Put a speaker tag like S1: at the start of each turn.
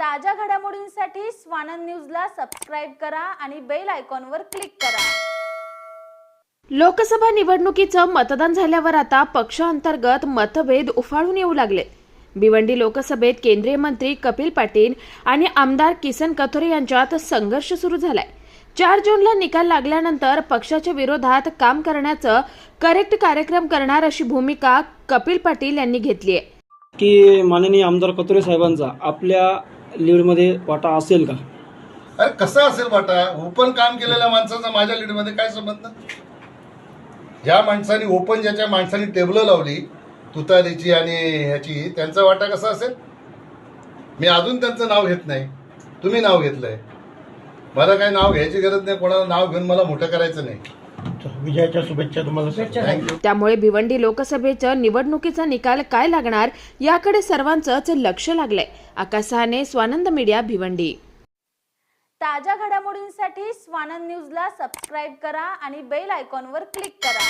S1: ताज्या घडामोडींसाठी स्वानंद न्यूजला सबस्क्राईब करा आणि बेल आयकॉनवर क्लिक करा.
S2: लोकसभा निवडणुकीचं मतदान झाल्यावर आता पक्षांतर्गत मतभेद उफाळून येऊ लागले. भिवंडी लोकसभेत केंद्रीय मंत्री कपिल पाटील आणि आमदार किसन कथोरे यांच्यात संघर्ष सुरू झालाय. चार जूनला निकाल लागल्यानंतर पक्षाच्या विरोधात काम करण्याचं करेक्ट कार्यक्रम करणार अशी भूमिका कपिल पाटील यांनी घेतली आहे
S3: की माननीय आमदार कतोरे साहेबांचा आपल्या लीडमध्ये वाटा असेल का?
S4: अरे कसं असेल वाटा? ओपन काम केलेल्या माणसाचा माझ्या लीडमध्ये काय संबंध? ज्या माणसाने ओपन ज्याच्या माणसाने टेबल लावली तुतारीची आणि ह्याची त्यांचा वाटा कसा असेल? मी अजून त्यांचं नाव घेत नाही. तुम्ही नाव घेतलंय. मला काही नाव घ्यायची गरज नाही कोणाला नाव घेऊन मला मोठं करायचं नाही.
S5: विजयाच्या शुभेच्छा तुम्हाला
S2: त्यामुळे भिवंडी लोकसभेचं निवडणुकीचा निकाल काय लागणार याकडे सर्वांचंच लक्ष लागलंय. आकाश सहाने स्वानंद मीडिया भिवंडी.
S1: ताज्या घडामोडींसाठी स्वानंद न्यूजला सबस्क्राईब करा आणि बेल आयकॉनवर क्लिक करा.